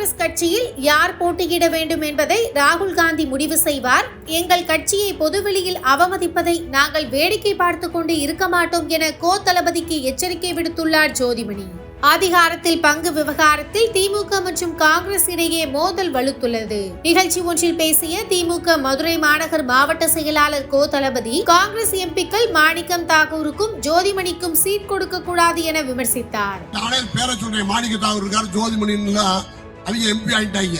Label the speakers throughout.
Speaker 1: காங்கிரஸ் கட்சியில் யார் போட்டியிட வேண்டும் என்பதை ராகுல் காந்தி முடிவு செய்வார். எங்கள் கட்சியை பொதுவெளியில் அவமதிப்பதை நாங்கள் வேடிக்கை பார்த்து கொண்டு இருக்க மாட்டோம் என கோ தளபதிக்கு எச்சரிக்கை விடுத்துள்ளார் ஜோதிமணி. அதிகாரத்தில் பங்கு விவகாரத்தில் திமுக மற்றும் காங்கிரஸ் இடையே மோதல் வலுத்துள்ளது. நிகழ்ச்சி ஒன்றில் பேசிய திமுக மதுரை மாநகர் மாவட்ட செயலாளர் கோ தளபதி காங்கிரஸ் எம்பிக்கள் மாணிக்கம் தாக்கூருக்கும் ஜோதிமணிக்கும் சீட் கொடுக்க கூடாது என விமர்சித்தார்.
Speaker 2: அவங்க எம்பி ஆயிட்டாங்க.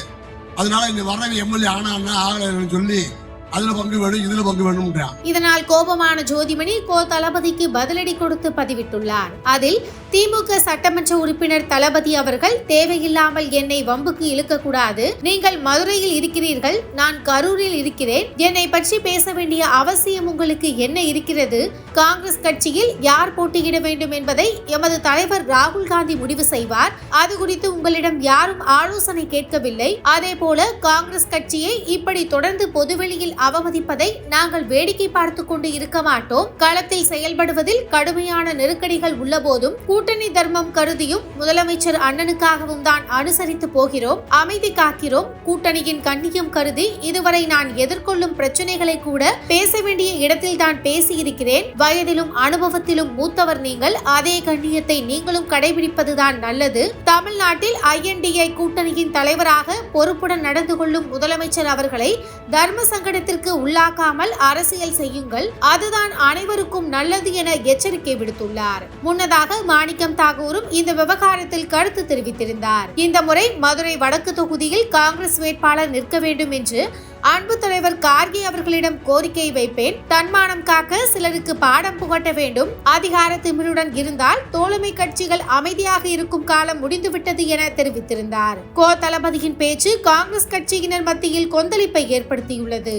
Speaker 2: அதனால இந்த வர்றவங்க எம்எல்ஏ ஆனா ஆகலைன்னு சொல்லி அதுல பங்கு வேணும் இதுல பங்கு வேணும்ன்றான்
Speaker 1: இதனால் கோபமான ஜோதிமணி கோ தளபதிக்கு பதிலடி கொடுத்து பதிவிட்டுள்ளார். அதில் திமுக சட்டமன்ற உறுப்பினர் தளபதி அவர்கள் தேவையில்லாமல் என்னை வம்புக்கு இழுக்கக்கூடாது. நீங்கள் மதுரையில் இருக்கிறீர்கள் நான் கரூரில் இருக்கிறேன். என்னை பற்றி பேச வேண்டிய அவசியம் உங்களுக்கு என்ன இருக்கிறது? காங்கிரஸ் கட்சியில் யார் போட்டியிட வேண்டும் என்பதை எமது தலைவர் ராகுல் காந்தி முடிவு செய்வார். அது குறித்து உங்களிடம் யாரும் ஆலோசனை கேட்கவில்லை. அதே போல காங்கிரஸ் கட்சியை இப்படி தொடர்ந்து பொதுவெளியில் அவமதிப்பதை நாங்கள் வேடிக்கை பார்த்து கொண்டு இருக்க மாட்டோம். களத்தில் செயல்படுவதில் கடுமையான நெருக்கடிகள் உள்ளபோதும் கூட்டணி தர்மம் கருதியும் முதலமைச்சர் அண்ணனுக்காகவும் தான் அனுசரித்து போகிறோம். அமைதி காக்கிறோம். கூட்டணியின் கண்ணியம் கருதி இதுவரை நான் எதிர்கொள்ளும் பிரச்சனைகளை கூட பேச வேண்டிய இடத்தில் தான் பேசியிருக்கிறேன். வயதிலும் அனுபவத்திலும் மூத்தவர் நீங்கள். அதே கண்ணியத்தை நீங்களும் கடைபிடிப்பதுதான் நல்லது. தமிழ்நாட்டில் ஐஎன்டிஐ கூட்டணியின் தலைவராக பொறுப்புடன் நடந்து கொள்ளும் முதலமைச்சர் அவர்களை தர்ம குழப்பத்திற்கு உள்ளாக்காமல் அரசியல் செய்யுங்கள். அதுதான் அனைவருக்கும் நல்லது என எச்சரிக்கை விடுத்துள்ளார். முன்னதாக மாணிக்கம் தாகூரும் இந்த விவகாரத்தில் கருத்து தெரிவித்திருந்தார். இந்த முறை மதுரை வடக்கு தொகுதியில் காங்கிரஸ் வேட்பாளர் நிற்க வேண்டும் என்று அன்பு தலைவர் கார்கே அவர்களிடம் கோரிக்கை வைப்பேன். தன்மானம் காக்க சிலருக்கு பாடம் புகட்ட வேண்டும். அதிகார திமிருடன் இருந்தால் தோழமை கட்சிகள் அமைதியாக இருக்கும் காலம் முடிந்துவிட்டது என தெரிவித்திருந்தார். கோ தளபதியின் பேச்சு காங்கிரஸ் கட்சியினர் மத்தியில் கொந்தளிப்பை ஏற்படுத்தியுள்ளது.